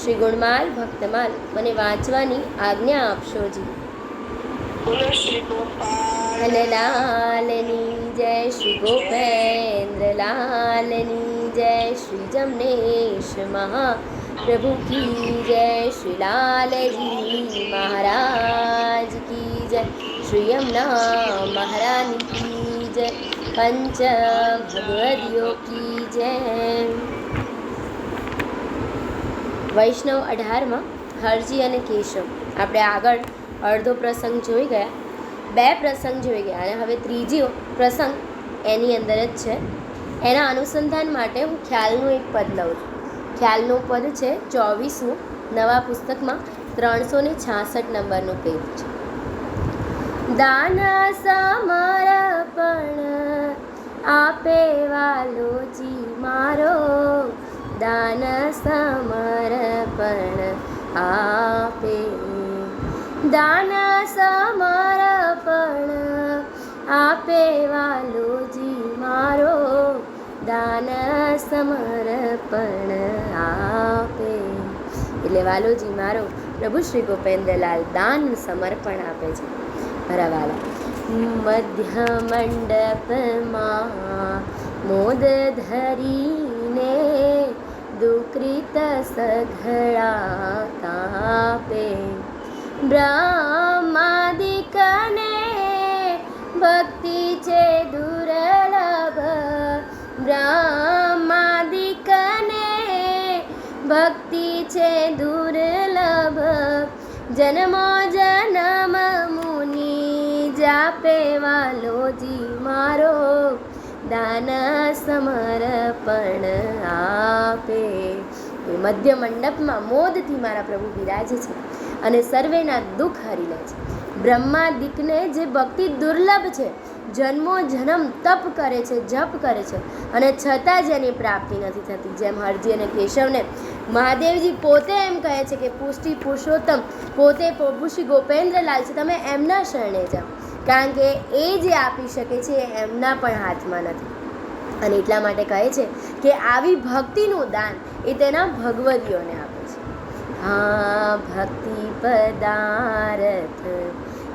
શ્રી ગુણમાલ ભક્તમાલ મને વાંચવાની આજ્ઞા આપશો જી. બોલો શ્રી ગોપાલ અને લાલની જય શ્રી ગોપેન્દ્ર લાલની જય શ્રી જમનેશ મહાપ્રભુ કી જય શ્રી લાલજી મહારાજ કી જય. શ્રી યમુના મહારાની કી જય. પંચ ભગવદીઓ કી જય. વૈષ્ણવ અઢારમાં હરજી અને કેશવ. આપણે આગળ અડધો પ્રસંગ જોઈ ગયા. બે પ્રસંગ જોઈ ગયા અને હવે ત્રીજો પ્રસંગ એની અંદર જ છે. એના અનુસંધાન માટે હું ખ્યાલનું એક પદ લઉં છું. ખ્યાલનું પદ છે ચોવીસમું નવા પુસ્તકમાં ત્રણસો ને છાસઠ નંબરનું પેજ છે. દાન સમર્પણ આપે વાલોજી મારો દાન સમર્પણ આપે દાન સમર્પણ આપે વાલોજી મારો દાન સમર્પણ આપે એટલે વાલોજી મારો પ્રભુ શ્રી ગોપેન્દ્રલાલ દાન સમર્પણ આપે છે. ભરાવાલા મધ્ય મંડપમાં મોદ ધરીને દુકૃત સઘળા કાપે બ્રહ્માદિકને ભક્તિ છે દુર્લભ બ્રહ્માદિકને ભક્તિ છે દુર્લભ જન્મો જન્મ મુનિ જાપે વાલોજી મારો દાન સમર્પણ આપે એ મધ્ય મંડપમાં મોદથી મારા પ્રભુ બિરાજે છે અને સર્વેના દુઃખ હરી લે છે. બ્રહ્મા દીકને જે ભક્તિ દુર્લભ છે, જન્મો જન્મ તપ કરે છે, જપ કરે છે અને છતાં જ એની પ્રાપ્તિ નથી થતી. જેમ હરજી અને કેશવને મહાદેવજી પોતે એમ કહે છે કે પુષ્ટિ પુરુષોત્તમ, પોતે પ્રભુ શ્રી ગોપેન્દ્રલાલ છે, તમે એમના શરણે જાઓ. કારણ કે એ જે આપી શકે છે એમના પણ હાથમાં નથી. અને એટલા માટે કહે છે કે આવી ભક્તિનું દાન એ તેના ભગવદીઓને આપે છે. હા, ભક્તિ પદાર્થ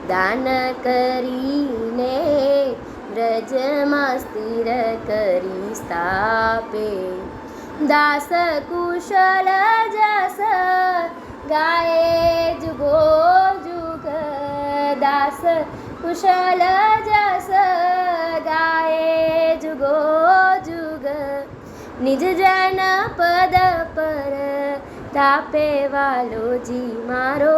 દાન કરીને વ્રજમાં સ્થિર કરી સ્થાપે. દાસ કુશલ જસ ગાય જુગો જુગ. દાસ કુશલ જસ ગાય જુગો જુગ નિજ જન પદ પર તાપે વાલોજી મારો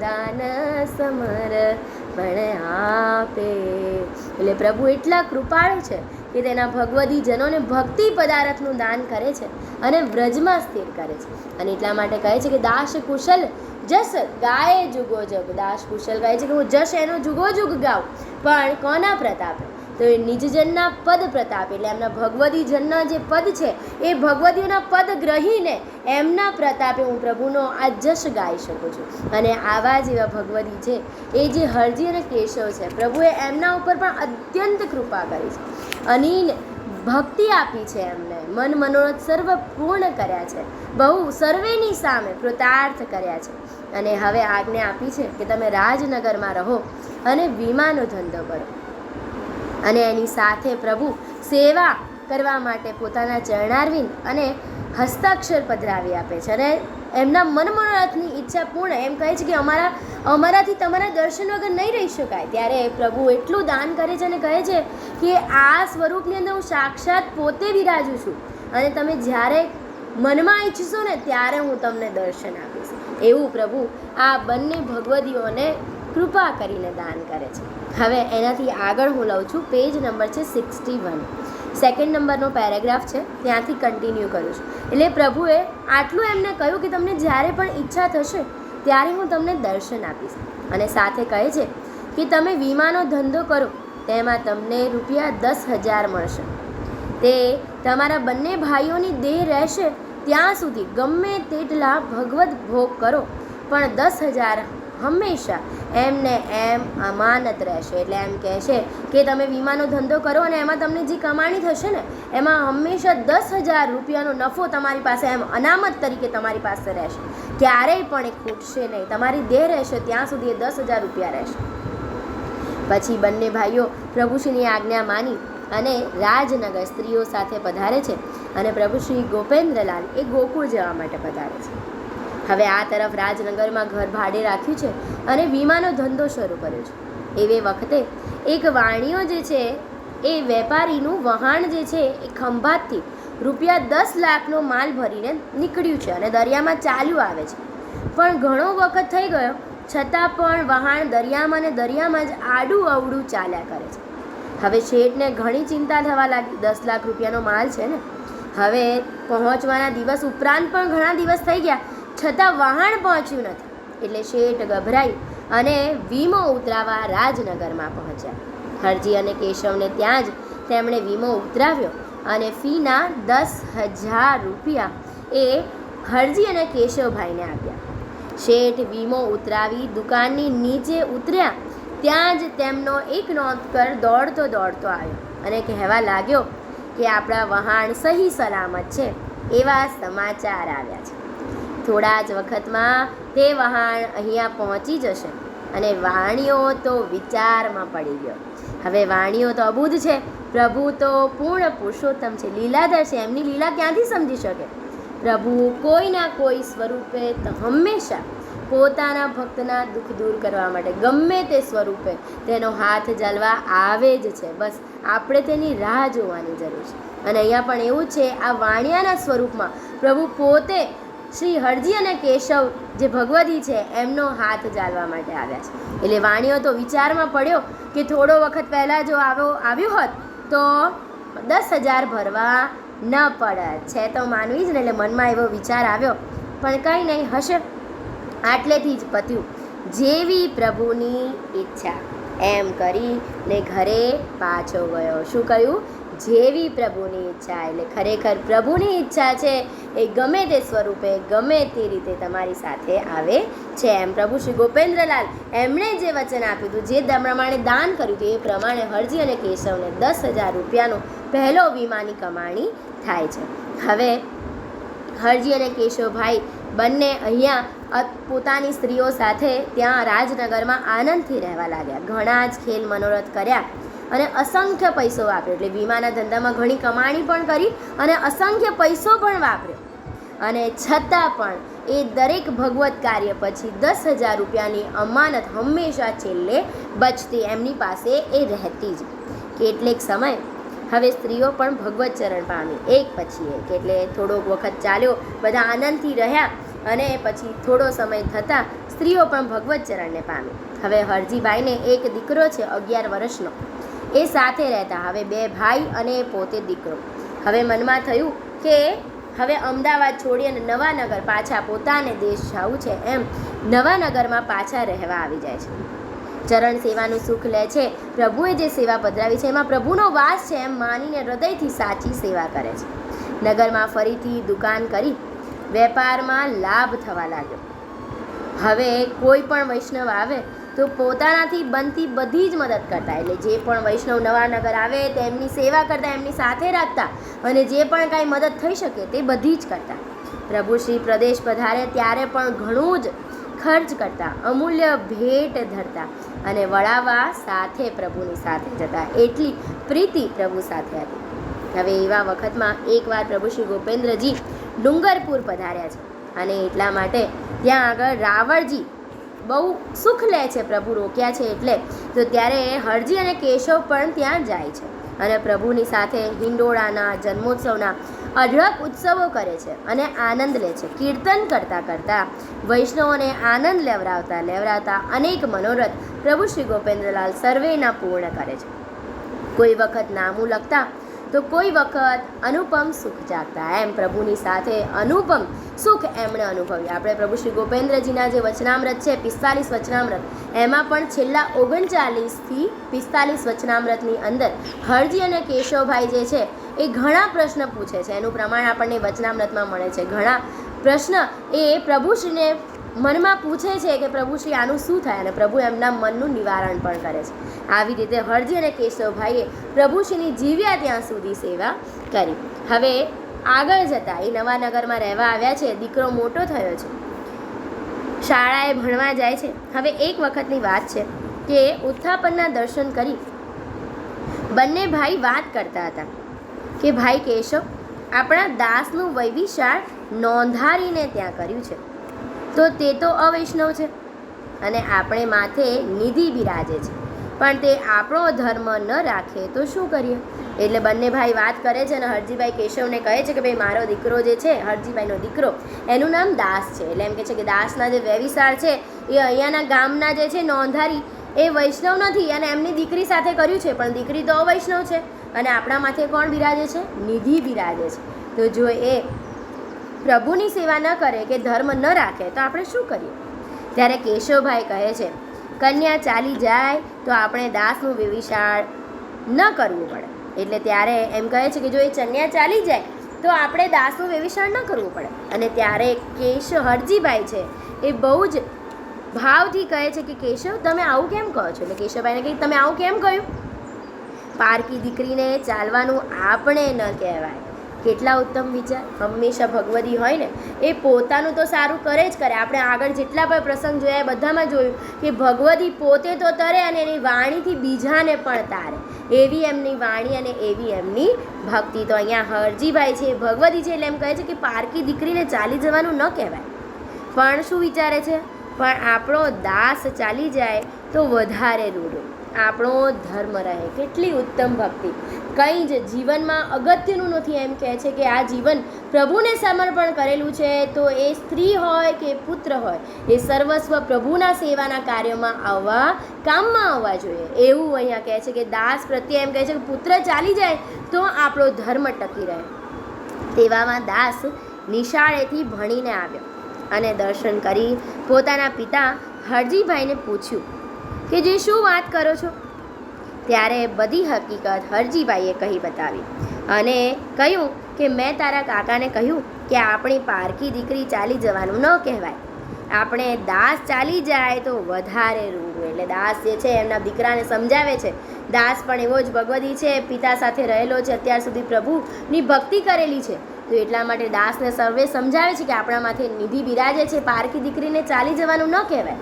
દાન સમર પણ આપે એટલે પ્રભુ એટલા કૃપાળુ છે કે તેના ભગવદી જનોને ભક્તિ પદાર્થનું દાન કરે છે અને વ્રજમાં સ્થિર કરે છે. અને એટલા માટે કહે છે કે દાસ કુશલ જસ ગાય જુગો જગ. દાસ કુશલ ગાય છે કે હું જશ એનો જુગો જુગ ગાઉં. પણ કોના પ્રતાપે? તો એ નિજજનના પદ પ્રતાપ. એટલે એમના ભગવતીજનના જે પદ છે, એ ભગવદીઓના પદ ગ્રહીને એમના પ્રતાપે હું પ્રભુનો આ જશ ગાઈ શકું છું. અને આવા જ એવા ભગવદી છે, એ જે હરજી અને કેશવ છે, પ્રભુએ એમના ઉપર પણ અત્યંત કૃપા કરી છે. અનિલ ભક્તિ આપી છે એમને. મન મનોરથ સર્વ પૂર્ણ કર્યા છે. બહુ સર્વેની સામે કૃતાર્થ કર્યા છે. અને હવે આજ્ઞા આપી છે કે તમે રાજનગરમાં રહો અને વીમાનો ધંધો કરો. અને એની સાથે પ્રભુ સેવા કરવા માટે પોતાના ચરણારવિંદ અને હસ્તાક્ષર પધરાવી આપે છે અને એમના મનમનોરથની ઈચ્છા પૂર્ણ એમ કહે છે કે અમારા, અમારાથી તમારા દર્શન વગર નહીં રહી શકાય. ત્યારે પ્રભુ એટલું દાન કરે છે અને કહે છે કે આ સ્વરૂપની અંદર હું સાક્ષાત પોતે બિરાજું છું. અને તમે જ્યારે મનમાં ઈચ્છશો ને ત્યારે હું તમને દર્શન આપીશ. એવું પ્રભુ આ બંને ભગવદીઓને કૃપા કરીને દાન કરે છે. હવે એનાથી આગળ હું લઉં છું પેજ નંબર છે સિક્સટી વન. સેકન્ડ નંબરનો પેરેગ્રાફ છે, ત્યાંથી કન્ટિન્યુ કરું છું. એટલે પ્રભુએ આટલું એમને કહ્યું કે તમને જ્યારે પણ ઈચ્છા થશે, ત્યારે હું તમને દર્શન આપીશ. અને સાથે કહે છે કે તમે વીમાનો ધંધો કરો, તેમાં તમને રૂપિયા દસ હજાર મળશે. તે તમારા બંને ભાઈઓની દેહ રહેશે ત્યાં સુધી ગમે તેટલા ભગવદ્ ભોગ કરો, પણ દસ હજાર હંમેશા એમને એમ અમાનત રહેશે. એટલે એમ કહે છે કે તમે વીમાનો ધંધો કરો અને એમાં તમને જે કમાણી થશે ને, એમાં હંમેશા દસ હજાર રૂપિયાનો નફો તમારી પાસે, એમ અનામત તરીકે તમારી પાસે રહેશે. ક્યારેય પણ એ ખૂટશે નહીં. તમારી દેહ રહેશે, ત્યાં સુધી એ દસ હજાર રૂપિયા રહેશે. પછી બંને ભાઈઓ પ્રભુશ્રીની આજ્ઞા માની અને રાજનગર સ્ત્રીઓ સાથે પધારે છે અને પ્રભુ શ્રી ગોપેન્દ્રલાલ એ ગોકુળ જવા માટે પધારે છે. હવે આ તરફ રાજનગરમાં ઘર ભાડે રાખ્યું છે અને વીમાનો ધંધો શરૂ કર્યો છે. એવે વખતે એક વાણીઓ જે છે એ વેપારીનું વહાણ જે છે એ ખંભાતથી રૂપિયા દસ લાખનો માલ ભરીને નીકળ્યું છે અને દરિયામાં ચાલ્યું આવે છે. પણ ઘણો વખત થઈ ગયો, છતાં પણ વહાણ દરિયામાં ને દરિયામાં જ આડું અવડું ચાલ્યા કરે છે. હવે શેઠને ઘણી ચિંતા થવા લાગી. દસ લાખ રૂપિયાનો માલ છે ને. હવે પહોંચવાના દિવસ ઉપરાંત પણ ઘણા દિવસ થઈ ગયા. છતાં વહાણ પહોંચ્યું નથી. એટલે શેઠ ગભરાઈ અને વીમો ઉતરાવા રાજનગરમાં પહોંચ્યા. હરજી અને કેશવને ત્યાં જ તેમણે વીમો ઉતરાવ્યો અને ફીના દસ હજાર રૂપિયા એ હરજી અને કેશવભાઈને આપ્યા. શેઠ વીમો ઉતરાવી દુકાનની નીચે ઉતર્યા ત્યાં જ તેમનો એક નોંધકર દોડતો દોડતો આવ્યો અને કહેવા લાગ્યો કે આપણા વહાણ સહી સલામત છે, એવા સમાચાર આવ્યા છે. થોડા જ વખતમાં તે વહાણ અહીંયા પહોંચી જશે અને વાણીઓ તો વિચારમાં પડી ગયો. હવે વાણીઓ તો અબૂધ છે, પ્રભુ તો પૂર્ણ પુરુષોત્તમ છે, લીલાધર છે, એમની લીલા ક્યાંથી સમજી શકે? પ્રભુ કોઈના કોઈ સ્વરૂપે તો હંમેશા પોતાના ભક્તના દુઃખ દૂર કરવા માટે. ગમે તે સ્વરૂપે તેનો હાથ જલવા આવે જ છે. બસ, આપણે તેની રાહ જોવાની જરૂર છે. અને અહીંયા પણ એવું છે, આ વાણિયાના સ્વરૂપમાં પ્રભુ પોતે શ્રી હરજી અને કેશવ જે ભગવતી છે, એમનો હાથ જાળવા માટે આવ્યા છે. એટલે વાણીઓ તો વિચારમાં પડ્યો કે થોડો વખત પહેલાં જો આવો, આવ્યો હોત, તો દસ હજાર ભરવા ન પડે છે તો માનવી જ ને, એટલે મનમાં એવો વિચાર આવ્યો. પણ કંઈ નહીં, હશે. આટલેથી જ પત્યું. જેવી પ્રભુની ઈચ્છા. એમ કરીને ઘરે પાછો ગયો. શું કહ્યું? જેવી પ્રભુની ઈચ્છા. એટલે ખરેખર પ્રભુની ઈચ્છા છે એ ગમે તે સ્વરૂપે, ગમે તે રીતે તમારી સાથે આવે છે. એમ પ્રભુ શ્રી ગોપેન્દ્રલાલ એમણે જે વચન આપ્યું હતું, જે પ્રમાણે દાન કર્યું હતું, એ પ્રમાણે હરજી અને કેશવને દસ હજાર રૂપિયાનો પહેલો વીમાની કમાણી થાય છે. હવે હરજી અને કેશવભાઈ બંને અહીંયા પોતાની સ્ત્રીઓ સાથે ત્યાં રાજનગરમાં આનંદથી રહેવા લાગ્યા. ઘણા જ ખેલ મનોરથ કર્યા અને અસંખ્ય પૈસો વાપર્યો. એટલે વીમાના ધંધામાં ઘણી કમાણી પણ કરી અને અસંખ્ય પૈસો પણ વાપર્યો. અને છતાં પણ એ દરેક ભગવત કાર્ય પછી દસ હજાર રૂપિયાની અમાનત હંમેશા છેલ્લે બચતી એમની પાસે એ રહેતી જ. કેટલેક સમય હવે સ્ત્રીઓ પણ ભગવત ચરણ પામી. એક પછી એક. એટલે થોડોક વખત ચાલ્યો, બધા આનંદથી રહ્યા અને પછી થોડો સમય થતાં સ્ત્રીઓ પણ ભગવત ચરણને પામી. હવે હરજીભાઈને એક દીકરો છે અગિયાર વર્ષનો. એ સાથે રહેતા. હવે બે ભાઈ અને પોતે દીકરો. હવે મનમાં થયું કે હવે અમદાવાદ છોડી અને નવાનગર પાછા પોતાને દેશ જવું છે એમ નવાનગરમાં પાછા રહેવા આવી જાય છે. ચરણ સેવાનું સુખ લે છે. પ્રભુએ જે સેવા પધરાવી છે એમાં પ્રભુનો વાસ છે એમ માનીને હૃદયથી સાચી સેવા કરે છે. નગરમાં ફરીથી દુકાન કરી વેપારમાં લાભ થવા લાગ્યો. હવે કોઈ પણ વૈષ્ણવ આવે તો પોતાનાથી બનતી બધી જ મદદ કરતા. એટલે જે પણ વૈષ્ણવ નવા નગર આવે તેમની સેવા કરતા, એમની સાથે રાખતા અને જે પણ કાંઈ મદદ થઈ શકે તે બધી જ કરતા. પ્રભુ શ્રી પ્રદેશ પધારે ત્યારે પણ ઘણું જ ખર્ચ કરતા, અમૂલ્ય ભેટ ધરતા અને વળાવવા સાથે પ્રભુની સાથે જતા. એટલી પ્રીતિ પ્રભુ સાથે હતી. હવે એવા વખતમાં એકવાર પ્રભુ શ્રી ગોપેન્દ્રજી ડુંગરપુર પધાર્યા છે. અને એટલા માટે ત્યાં આગળ રાવણજી બહુ સુખ લે છે પ્રભુ રોક્યા છે એટલે તો ત્યારે હરજી અને કેશવ પણ ત્યાં જાય છે. અને પ્રભુની સાથે હિંડોળાના, જન્મોત્સવના અઢળક ઉત્સવો કરે છે અને આનંદ લે છે. કીર્તન કરતાં કરતાં વૈષ્ણવોને આનંદ લેવરાવતા લેવરાવતા અનેક મનોરથ પ્રભુ શ્રી ગોપેન્દ્રલાલ સર્વેના પૂર્ણ કરે છે. કોઈ વખત નામું લખતા તો કોઈ વખત અનુપમ સુખ જાગતા. એમ પ્રભુની સાથે અનુપમ સુખ એમણે અનુભવ્યું. આપણે પ્રભુ શ્રી ગોપેન્દ્રજીના જે વચનામૃત છે, પિસ્તાલીસ વચનામૃત, એમાં પણ છેલ્લા ઓગણચાલીસથી પિસ્તાલીસ વચનામૃતની અંદર હરજી અને કેશવભાઈ જે છે, એ ઘણા પ્રશ્ન પૂછે છે. એનું પ્રમાણ આપણને વચનામૃતમાં મળે છે. ઘણા પ્રશ્ન એ પ્રભુશ્રીને મનમાં પૂછે છે કે પ્રભુશ્રી આનું શું થાય? અને પ્રભુ એમના મનનું નિવારણ પણ કરે છે. આવી રીતે હરજી અને કેશવભાઈએ પ્રભુશ્રીની જીવ્યા ત્યાં સુધી સેવા કરી. હવે આગળ જતાં એ નવા નગરમાં રહેવા આવ્યા છે. દીકરો મોટો થયો છે. શાળાએ ભણવા જાય છે. હવે એક વખતની વાત છે કે ઉત્થાપનના દર્શન કરી બંને ભાઈ વાત કરતા હતા કે, ભાઈ કેશવ, આપણા દાસનું વૈવિશાળ નોંધારીને ત્યાં કર્યું છે. તો તે તો અવૈષ્ણવ છે. અને આપણે માથે નિધિ બિરાજે છે. પણ તે આપણો ધર્મ ન રાખે તો શું કરીએ? એટલે બંને ભાઈ વાત કરે છે અને હરજીભાઈ કેશવને કહે છે કે ભાઈ, મારો દીકરો જે છે, હરજીભાઈનો દીકરો, એનું નામ દાસ છે. એટલે એમ કે છે કે દાસના જે વ્યવિસાર છે, એ અહીંયાના ગામના જે છે, નોંધારી, એ વૈષ્ણવ નથી અને એમની દીકરી સાથે કર્યું છે. પણ દીકરી તો અવૈષ્ણવ છે. અને આપણા માથે કોણ બિરાજે છે? નિધિ બિરાજે છે. તો જો એ પ્રભુની સેવા ન કરે કે ધર્મ ન રાખે, તો આપણે શું કરીએ? ત્યારે કેશવભાઈ કહે છે, કન્યા ચાલી જાય તો આપણે દાસનું વિવિશાળ ન કરવું પડે. એટલે ત્યારે એમ કહે છે કે જો એ કન્યા ચાલી જાય તો આપણે દાસનું વ્યવિશાળ ન કરવું પડે. અને ત્યારે કેશવ હરજીભાઈ છે, એ બહુ જ ભાવથી કહે છે કે, કેશવ, તમે આવું કેમ કહો છો? એટલે કેશવભાઈને કહી, તમે આવું કેમ કહ્યું? પારકી દીકરીને ચાલવાનું આપણે ન કહેવાય. કેટલા ઉત્તમ વિચાર? હંમેશા ભગવદી હોય ને, એ પોતાનું તો સારું કરે જ કરે. આપણે આગળ જેટલા પણ પ્રસંગ જોયા, એ બધામાં જોયું કે ભગવદી પોતે તો તરે અને એની વાણીથી બીજાને પણ તારે. એવી એમની વાણી અને એવી એમની ભક્તિ. તો અહીંયા હરજીભાઈ છે, ભગવદી છે, એટલે એમ કહે છે કે પારકી દીકરીને ચાલી જવાનું ન કહેવાય. પણ શું વિચારે છે? પણ આપણો દાસ ચાલી જાય તો વધારે રૂડું. આપણો ધર્મ રહે. કેટલી ઉત્તમ ભક્તિ. કંઈ જ જીવનમાં અગત્યનું નથી. એમ કહે છે કે આ જીવન પ્રભુને સમર્પણ કરેલું છે તો એ સ્ત્રી હોય કે પુત્ર હોય, એ સર્વસ્વ પ્રભુના સેવાના કાર્યમાં આવવા, કામમાં આવવા જોઈએ. એવું અહીંયા કહે છે કે દાસ પ્રત્યે એમ કહે છે કે પુત્ર ચાલી જાય તો આપણો ધર્મ ટકી રહે. તેવામાં દાસ નિશાળેથી ભણીને આવ્યો અને દર્શન કરી પોતાના પિતા હરજીભાઈને પૂછ્યું કે જે શું વાત કરો છો? ત્યારે બધી હકીકત હરજીભાઈએ કહી બતાવી અને કહ્યું કે મેં તારા કાકાને કહ્યું કે આપણી પારકી દીકરી ચાલી જવાનું ન કહેવાય. આપણે દાસ ચાલી જાય તો વધારે રૂવું એટલે દાસ જે છે એમના દીકરાને સમજાવે છે. દાસ પણ એવો જ ભગવદી છે, પિતા સાથે રહેલો છે, અત્યાર સુધી પ્રભુની ભક્તિ કરેલી છે. તો એટલા માટે દાસને સર્વે સમજાવે છે કે આપણા માથે નિધિ બિરાજે છે પારકી દીકરીને ચાલી જવાનું ન કહેવાય.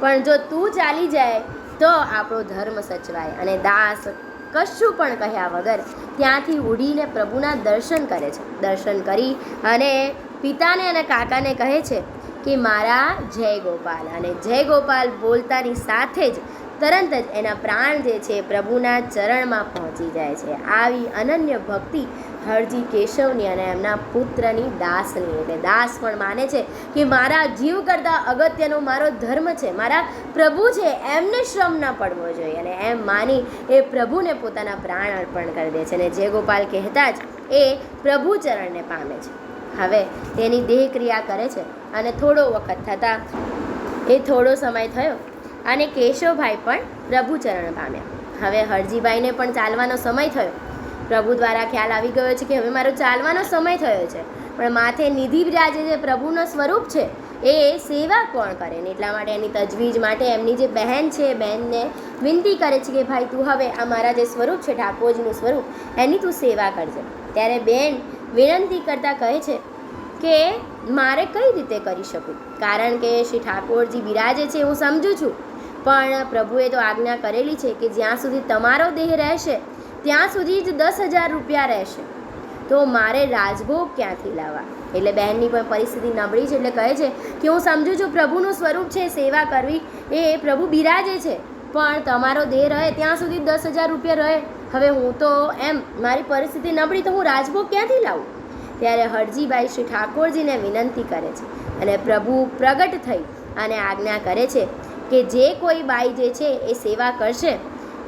પણ જો તું ચાલી જાય તો આપણો ધર્મ સચવાય. અને દાસ કશું પણ કહ્યા વગર ત્યાંથી ઉડીને પ્રભુના દર્શન કરે છે. દર્શન કરી અને પિતાને અને કાકાને કહે છે કે, મારા જય ગોપાલ. અને જય ગોપાલ બોલતાની સાથે જ તરત જ એના પ્રાણ જે છે પ્રભુના ચરણમાં પહોંચી જાય છે. આવી અનન્ય ભક્તિ હરજી કેશવની અને એમના પુત્રની દાસની. એટલે દાસ પણ માને છે કે મારા જીવ કરતાં અગત્યનો મારો ધર્મ છે, મારા પ્રભુ છે, એમને શ્રમ ન પડવો જોઈએ. અને એમ માની એ પ્રભુને પોતાના પ્રાણ અર્પણ કરી દે છે અને જે ગોપાલ કહેતા જ એ પ્રભુ ચરણને પામે છે. હવે તેની દેહ ક્રિયા કરે છે અને થોડો વખત થતાં એ થોડો સમય થયો અને કેશવભાઈ પણ પ્રભુચરણ પામ્યા. હવે હરજીભાઈને પણ ચાલવાનો સમય થયો પ્રભુ દ્વારા ખ્યાલ આવી ગયો છે કે હવે મારો ચાલવાનો સમય થયો છે. પણ માથે નિધિ બિરાજે જે પ્રભુનો સ્વરૂપ છે, એ સેવા કોણ કરે? ને એટલા માટે એની તજવીજ માટે એમની જે બહેન છે બહેનને વિનંતી કરે છે કે, ભાઈ, તું હવે આ મારા જે સ્વરૂપ છે, ઠાકોરજીનું સ્વરૂપ, એની તું સેવા કરજે. ત્યારે બેન વિનંતી કરતાં કહે છે કે, મારે કઈ રીતે કરી શકું? કારણ કે શ્રી ઠાકોરજી બિરાજે છે, હું સમજું છું. પણ પ્રભુએ તો આજ્ઞા કરેલી છે કે જ્યાં સુધી તમારો દેહ રહેશે ત્યાં સુધી જ દસ હજાર રૂપિયા રહેશે. તો મારે રાજભોગ ક્યાંથી લાવવા? એટલે બહેનની પણ પરિસ્થિતિ નબળી છે એટલે કહે છે કે હું સમજુ છું પ્રભુનું સ્વરૂપ છે, સેવા કરવી. એ પ્રભુ બિરાજે છે. પણ તમારો દેહ રહે ત્યાં સુધી દસ હજાર રૂપિયા રહે. હવે હું તો એમ, મારી પરિસ્થિતિ નબળી તો હું રાજભોગ ક્યાંથી લાવું? ત્યારે હરજીભાઈ શ્રી ઠાકોરજીને વિનંતી કરે છે અને પ્રભુ પ્રગટ થઈ અને આજ્ઞા કરે છે કે જે કોઈ બાઈ જે છે એ સેવા કરશે,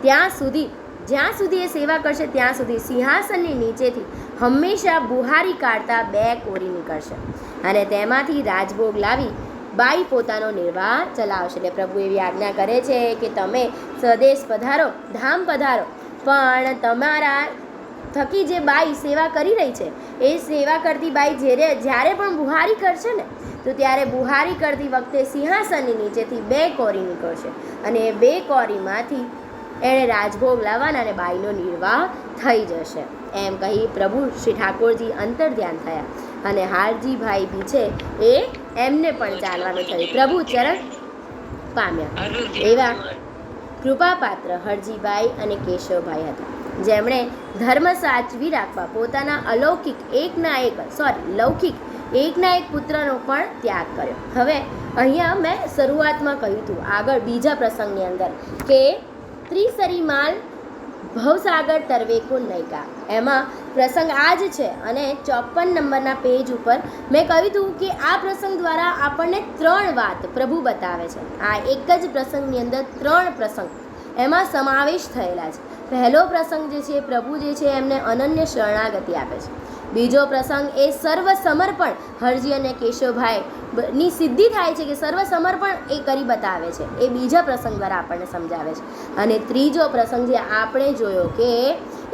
ત્યાં સુધી જ્યાં સુધી એ સેવા કરશે, ત્યાં સુધી સિંહાસનની નીચેથી હંમેશા બુહારી કાઢતા બે કોરી નીકળશે. અને તેમાંથી રાજભોગ લાવી બાઈ પોતાનો નિર્વાહ ચલાવશે. એટલે પ્રભુ એવી આજ્ઞા કરે છે કે તમે સ્વદેશ પધારો, ધામ પધારો. પણ તમારા થકી જે બાઈ સેવા કરી રહી છે, એ સેવા કરતી બાઈ જ્યારે જ્યારે પણ બુહારી કરશે ને, તો ત્યારે બુહારી કરતી વખતે સિંહાસનની નીચેથી બે કોરી નીકળશે. અને એ બે કોરીમાંથી એણે રાજભોગ લાવવાના અને બાઈનો નિર્વાહ થઈ જશે. એમ કહી પ્રભુ શ્રી ઠાકોરજી અંતર ધ્યાન થયા અને હારજીભાઈ બી છે એ એમને પણ ચાલવાનું થયું. પ્રભુ ચરણ પામ્યા. એવા કૃપાપાત્ર હરજીભાઈ અને કેશવભાઈ હતા. જેમણે ધર્મ સાચવી રાખવા પોતાના અલૌકિક એકના એક સોરી લૌકિક એકના એક પુત્રનો પણ ત્યાગ કર્યો. હવે અહીંયા મેં શરૂઆતમાં કહ્યું હતું, આગળ બીજા પ્રસંગની અંદર કે ત્રિસરી માલ ભવસાગર તરવેકો નૈકા એમાં પ્રસંગ આ જ છે અને ચોપન નંબરના પેજ ઉપર મેં કહ્યું હતું કે આ પ્રસંગ દ્વારા આપણને ત્રણ વાત પ્રભુ બતાવે છે. આ એક જ પ્રસંગની અંદર ત્રણ પ્રસંગ એમાં સમાવેશ થયેલા છે. પહેલો પ્રસંગ જે છે પ્રભુ જે છે એમને અનન્ય શરણાગતિ આપે છે. બીજો પ્રસંગ એ સર્વ સમર્પણ હરજી અને કેશવભાઈ ની સિદ્ધિ થાય છે કે સર્વ સમર્પણ એ કરી બતાવે છે. એ બીજા પ્રસંગ દ્વારા આપણને સમજાવે છે. અને ત્રીજો પ્રસંગ જે આપણે જોયો કે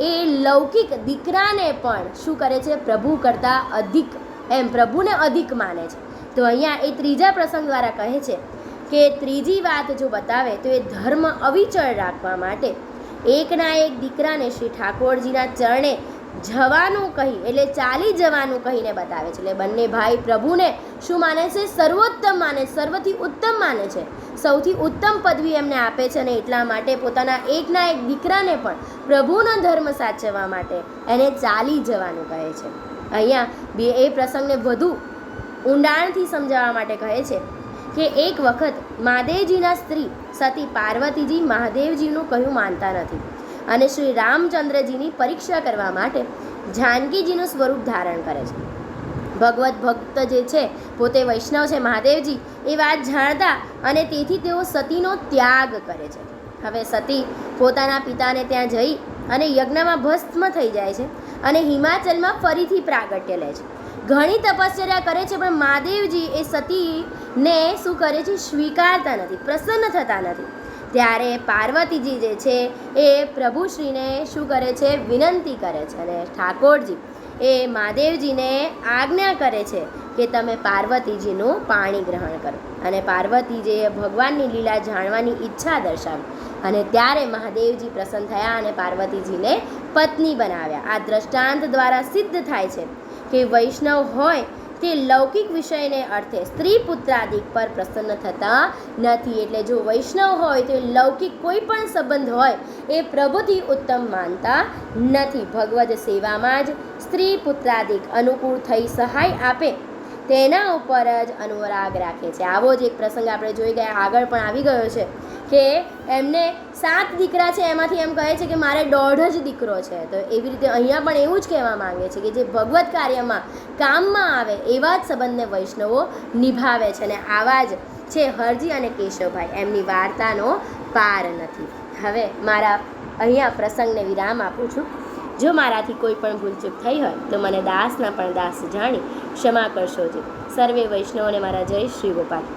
એ લૌકિક દીકરાને પણ શું કરે છે? પ્રભુ કરતાં અધિક, એમ પ્રભુને અધિક માને છે. તો અહીંયા એ ત્રીજા પ્રસંગ દ્વારા કહે છે કે ત્રીજી વાત જો બતાવે તો એ ધર્મ અવિચળ રાખવા માટે એકના એક દીકરાને શ્રી ઠાકોરજીના ચરણે જવાનું કહી, એટલે ચાલી જવાનું કહીને બતાવે છે. એટલે બંને ભાઈ પ્રભુને શું માને છે? સર્વોત્તમ માને, સર્વથી ઉત્તમ માને છે. સૌથી ઉત્તમ પદવી એમને આપે છે અને એટલા માટે પોતાના એકના એક દીકરાને પણ પ્રભુનો ધર્મ સાચવવા માટે એને ચાલી જવાનું કહે છે. અહીંયા બે, એ પ્રસંગને વધુ ઊંડાણથી સમજાવવા માટે કહે છે કે એક વખત મહાદેવજીના સ્ત્રી સતી પાર્વતીજી મહાદેવજીનું કહ્યું માનતા નથી. અને શ્રી રામચંદ્રજીની પરીક્ષા કરવા માટે જાનકીજીનું સ્વરૂપ ધારણ કરે છે. ભગવત ભક્ત જે છે, પોતે વૈષ્ણવ છે મહાદેવજી, એ વાત જાણતા અને તેથી તેઓ સતીનો ત્યાગ કરે છે. હવે સતી પોતાના પિતાને ત્યાં જઈ અને યજ્ઞમાં ભસ્મ થઈ જાય છે અને હિમાચલમાં ફરીથી પ્રાગટ્ય લે છે. ઘણી તપશ્ચર્યા કરે છે, પણ મહાદેવજી એ સતીને શું કરે છે? સ્વીકારતા નથી, પ્રસન્ન થતા નથી. ત્યારે પાર્વતીજી જે છે એ પ્રભુશ્રીને શું કરે છે? વિનંતી કરે છે અને ઠાકોરજી એ મહાદેવજીને આજ્ઞા કરે છે કે તમે પાર્વતીજીનું પાણી ગ્રહણ કરો. અને પાર્વતીજીએ ભગવાનની લીલા જાણવાની ઈચ્છા દર્શાવી. અને ત્યારે મહાદેવજી પ્રસન્ન થયા અને પાર્વતીજીને પત્ની બનાવ્યા. આ દ્રષ્ટાંત દ્વારા સિદ્ધ થાય છે કે વૈષ્ણવ હોય તે લૌકિક વિષયને અર્થે સ્ત્રી પુત્રાદિક પર પ્રસન્ન થતા નથી. એટલે જો વૈષ્ણવ હોય તો લૌકિક કોઈ પણ સંબંધ હોય એ પ્રભુથી ઉત્તમ માનતા નથી. ભગવદ સેવામાં જ સ્ત્રી પુત્રાદિક અનુકૂળ થઈ સહાય આપે તેના ઉપર જ અનુરાગ રાખે છે. આવો જ એક પ્રસંગ આપણે જોઈ ગયા. આગળ પણ આવી ગયો છે. કે એમને સાત દીકરા છે, એમાંથી એમ કહે છે કે મારે દોઢ જ દીકરો છે. તો એવી રીતે અહીંયા પણ એવું જ કહેવા માંગે છે કે જે ભગવત કાર્યમાં કામમાં આવે એવા જ સંબંધને વૈષ્ણવો નિભાવે છે અને આવા જ છે હરજી અને કેશવભાઈ. એમની વાર્તાનો પાર નથી. હવે મારા અહીંયા પ્રસંગને વિરામ આપું છું. જો મારાથી કોઈ પણ ભૂલચૂક થઈ હોય તો મને દાસના પણ દાસ જાણી ક્ષમા કરશો જે. સર્વે વૈષ્ણવોને મારા જય શ્રી ગોપાલ.